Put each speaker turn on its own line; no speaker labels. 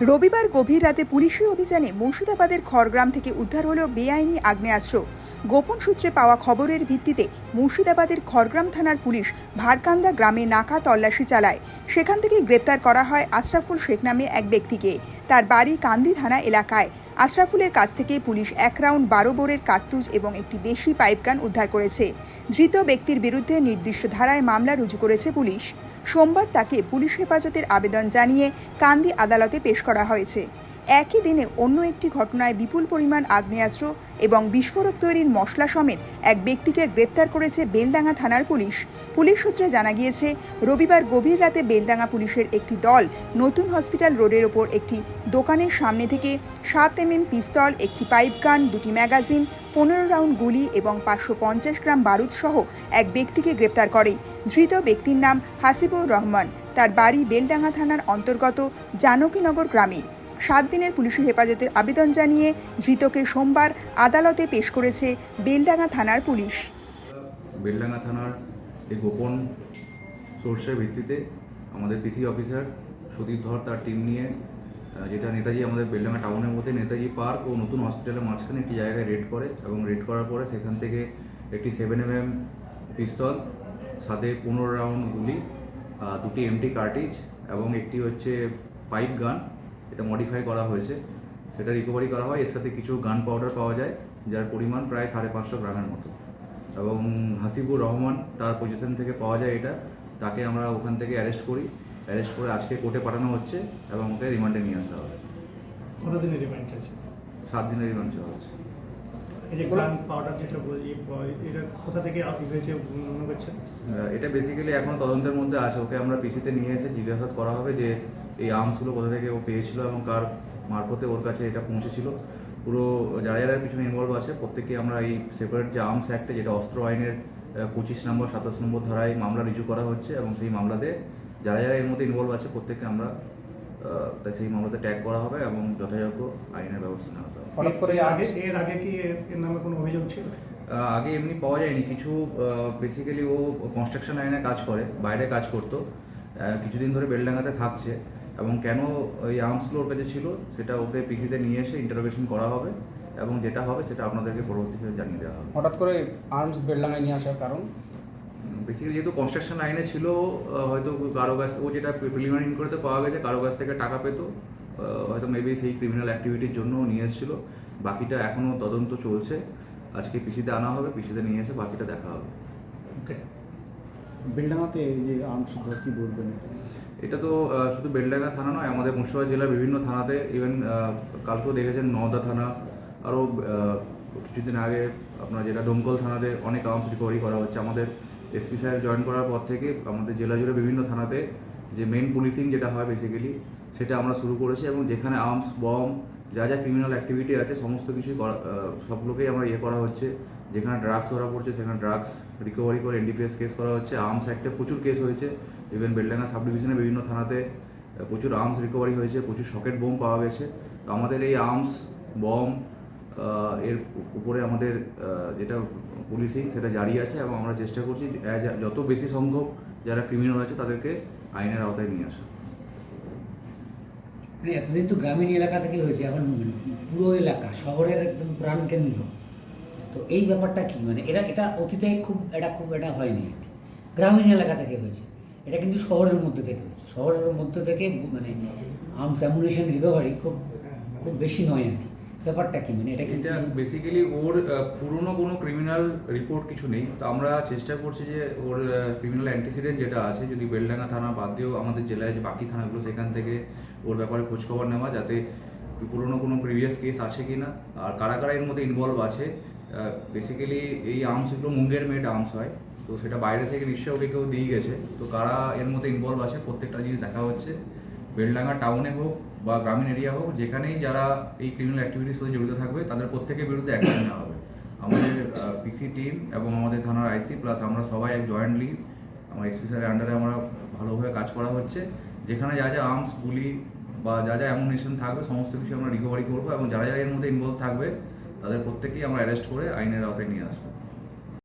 রবিবার গভীর রাতে পুলিশি অভিযানে মুর্শিদাবাদের খড়গ্রাম থেকে উদ্ধার হল বেআইনি আগ্নেয়াস্ত্র। গোপন সূত্রে পাওয়া খবরের ভিত্তিতে মুর্শিদাবাদের খড়গ্রাম থানার পুলিশ ভারকান্দা গ্রামে নাকা তল্লাশি চালায়। সেখান থেকে গ্রেপ্তার করা হয় আশরাফুল শেখ নামে এক ব্যক্তিকে। তার বাড়ি কান্দি থানা এলাকায়। আশরাফুলের কাছ থেকে পুলিশ এক রাউন্ড বারো বোরের কার্তুজ এবং একটি দেশি পাইপগান উদ্ধার করেছে। ধৃত ব্যক্তির বিরুদ্ধে নির্দিষ্ট ধারায় মামলা রুজু করেছে পুলিশ। সোমবার তাকে পুলিশ হেফাজতের আবেদন জানিয়ে কান্দি আদালতে পেশ করা হয়েছে। একই দিনে অন্য একটি ঘটনায় বিপুল পরিমাণ আগ্নেয়াস্ত্র এবং বিস্ফোরক তৈরির মশলা সমেত এক ব্যক্তিকে গ্রেপ্তার করেছে বেলডাঙ্গা থানার পুলিশ। পুলিশ সূত্রে জানা গিয়েছে, রবিবার গভীর রাতে বেলডাঙ্গা পুলিশের একটি দল নতুন হসপিটাল রোডের ওপর একটি দোকানের সামনে থেকে সাত এমএম পিস্তল, একটি পাইপ গান, দুটি ম্যাগাজিন, পনেরো রাউন্ড গুলি এবং পাঁচশো পঞ্চাশ গ্রাম বারুদ সহ এক ব্যক্তিকে গ্রেপ্তার করে। ধৃত ব্যক্তির নাম হাসিবুর রহমান। তার বাড়ি বেলডাঙ্গা থানার অন্তর্গত জানকীনগর গ্রামে। সাত দিনের পুলিশি হেফাজতের আবেদন জানিয়ে ধৃতকে সোমবার আদালতে পেশ করেছে বেলডাঙ্গা থানার পুলিশ।
বেলডাঙ্গা থানার এই গোপন সোর্সের ভিত্তিতে আমাদের পিসি অফিসার সুদীপ ধর তার টিম নিয়ে যেটা নেতাজি আমাদের বেলডাঙ্গা টাউনের মধ্যে নেতাজি পার্ক ও নতুন হসপিটালের মাঝখানে একটি জায়গায় রেড করে এবং রেড করার পরে সেখান থেকে একটি সেভেন এম এম পিস্তল সাথে পনেরো রাউন্ড গুলি দুটি এমটি কার্টিজ এবং একটি হচ্ছে পাইপ গান এটা মডিফাই করা হয়েছে। সেটা রিকভারি করা হয় এর সাথে কিছু গান পাউডার পাওয়া যায় যার পরিমাণ প্রায় সাড়ে পাঁচশো গ্রামের মতো। এবং হাসিবুর রহমান তার পজিশন থেকে পাওয়া যায় এটা তাকে আমরা ওখান থেকে অ্যারেস্ট করি। অ্যারেস্ট করে আজকে কোর্টে পাঠানো হচ্ছে এবং ওকে রিমান্ডে নিয়ে আসা হবে।
কতদিনের রিমান্ড চাইছে
সাত দিনের রিমান্ড চাওয়া হচ্ছে।
এই যে গান পাউডার যেটা বলি এটা কোথা থেকে আপনি হয়েছে মনে করছেন
এটা বেসিক্যালি এখন তদন্তের মধ্যে আছে। ওকে আমরা পিসিতে নিয়ে এসে জিজ্ঞাসাবাদ করা হবে যে এই আর্মসগুলো কোথা থেকে ও পেয়েছিল এবং কার মারফতে ওর কাছে এটা পৌঁছেছিল। পুরো যারা যারা পিছনে ইনভলভ আছে প্রত্যেককে আমরা এই সেপারেট যে আর্মস অ্যাক্টে যেটা অস্ত্র আইনের পঁচিশ নম্বর সাতাশ নম্বর ধারায় মামলা রিজু করা হচ্ছে এবং সেই মামলাতে যারা যারা এর মধ্যে ইনভলভ আছে প্রত্যেককে আমরা আহ, তা সেই মামলাতে ট্যাগ করা হবে এবং যথাযোগ্য আইনের ব্যবস্থা নেওয়া হবে।
হঠাৎ করে আগে এর আগে কি এর- নামে কোনো অভিযোগ ছিল?
আগে এমনি পাওয়া যায়নি। কিছু বেসিক্যালি ও কনস্ট্রাকশন লাইনে কাজ করে বাইরে কাজ করতো। কিছুদিন ধরে বেলডাঙ্গাতে থাকছে এবং কেন ওই আর্মসগুলো ওর কাছে ছিল সেটা ওকে পিসিতে নিয়ে এসে ইন্টারোগেশন করা হবে এবং যেটা হবে সেটা আপনাদেরকে পরবর্তীতে জানিয়ে দেওয়া হবে।
হঠাৎ করে আর্মস বেলডাঙায় নিয়ে আসার কারণ?
বেসিক্যালি যেহেতু কনস্ট্রাকশন লাইনে ছিল হয়তো কারও কাছ ও যেটা প্রিলিমিনারি ইনকোয়ারিতে পাওয়া গেছে কারও কাছ থেকে টাকা পেতো হয়তো মেবি সেই ক্রিমিনাল অ্যাক্টিভিটির জন্য নিয়ে এসেছিল। বাকিটা এখনও তদন্ত চলছে। আজকে পিসিতে আনা হবে পিসিতে নিয়ে এসে বাকিটা দেখা হবে।
ওকে
বেলডাঙাতে এই যে আর্মস উদ্ধার কি বলবেন?
এটা তো শুধু বেলডাঙ্গা থানা নয় আমাদের মুর্শিদাবাদ জেলার বিভিন্ন থানাতে ইভেন কালকেও দেখেছেন নওদা থানা। আরও কিছুদিন আগে আপনার যেটা ডোমকল থানাতে অনেক আর্মস রিকভারি করা হচ্ছে। আমাদের এসপি সাহেব জয়েন করার পর থেকে আমাদের জেলা জুড়ে বিভিন্ন থানাতে যে মেন পুলিশিং যেটা হয় বেসিক্যালি সেটা আমরা শুরু করেছি এবং যেখানে আর্মস বম যা যা ক্রিমিনাল অ্যাক্টিভিটি আছে, সমস্ত কিছুই সবগুলোকেই আমরা ইয়ে করা হচ্ছে। যেখানে ড্রাগস ধরা পড়ছে, সেখানে ড্রাগস রিকভারি করে এনডিপিএস কেস করা হচ্ছে। আর্মস অ্যাক্টে প্রচুর কেস হয়েছে। ইভেন বেলডাঙ্গা সাব ডিভিশনে বিভিন্ন থানাতে প্রচুর আর্মস রিকভারি হয়েছে, প্রচুর সকেট বোম পাওয়া গেছে। তো আমাদের এই আর্মস বম এর উপরে আমাদের যেটা পুলিশিং সেটা জারি আছে এবং আমরা চেষ্টা করছি যত বেশি সম্ভব যারা ক্রিমিনাল আছে তাদেরকে আইনের আওতায় নিয়ে আসা।
মানে এতদিন তো গ্রামীণ এলাকা থেকে হয়েছে, এখন পুরো এলাকা, শহরের একদম প্রাণকেন্দ্র তো এই ব্যাপারটা কি? মানে এটা এটা অতীতে খুব, এটা খুব এটা হয়নি আর কি। গ্রামীণ এলাকা থেকে হয়েছে। এটা কিন্তু শহরের মধ্যে থেকে হয়েছে। শহরের মধ্যে থেকে মানে আর্মস অ্যামুনেশন রিকভারি খুব খুব বেশি নয় আর কি। ব্যাপারটা কি? মানে এটা
এটা বেসিক্যালি ওর পুরনো কোনো ক্রিমিনাল রিপোর্ট কিছু নেই। তো আমরা চেষ্টা করছি যে ওর ক্রিমিনাল অ্যান্টিসিডেন্ট যেটা আছে যদি বেলডাঙ্গা থানা বাদ দিয়েও আমাদের জেলায় যে বাকি থানাগুলো সেখান থেকে ওর ব্যাপারে খোঁজখবর নেওয়া যাতে পুরনো কোনো প্রিভিয়াস কেস আছে কি না আর কারা কারা এর মধ্যে ইনভলভ আছে বেসিক্যালি এই আর্মসগুলো মুঙ্গের মেড আর্মস হয়। তো সেটা বাইরে থেকে নিশ্চয়ই ওকে কেউ দিয়ে গেছে। তো কারা এর মধ্যে ইনভলভ আছে প্রত্যেকটা জিনিস দেখা হচ্ছে। বেলডাঙ্গা টাউনে হোক বা গ্রামীণ এরিয়া হোক, যেখানেই যারা এই ক্রিমিনাল অ্যাক্টিভিটির সাথে জড়িত থাকবে, তাদের প্রত্যেকের বিরুদ্ধে অ্যাকশন নেওয়া হবে। আমাদের পিসি টিম এবং আমাদের থানার আইসি প্লাস আমরা সবাই এক জয়েন্টলি আমার এসপি স্যারের আন্ডারে আমরা ভালোভাবে কাজ করা হচ্ছে। যেখানে যা যা আর্মস গুলি বা যা যা অ্যামুনেশন থাকবে, সমস্ত কিছু আমরা রিকভারি করব এবং যারা যারা এর মধ্যে ইনভলভ থাকবে, তাদের প্রত্যেকেই আমরা অ্যারেস্ট করে আইনের আওতায় নিয়ে আসব।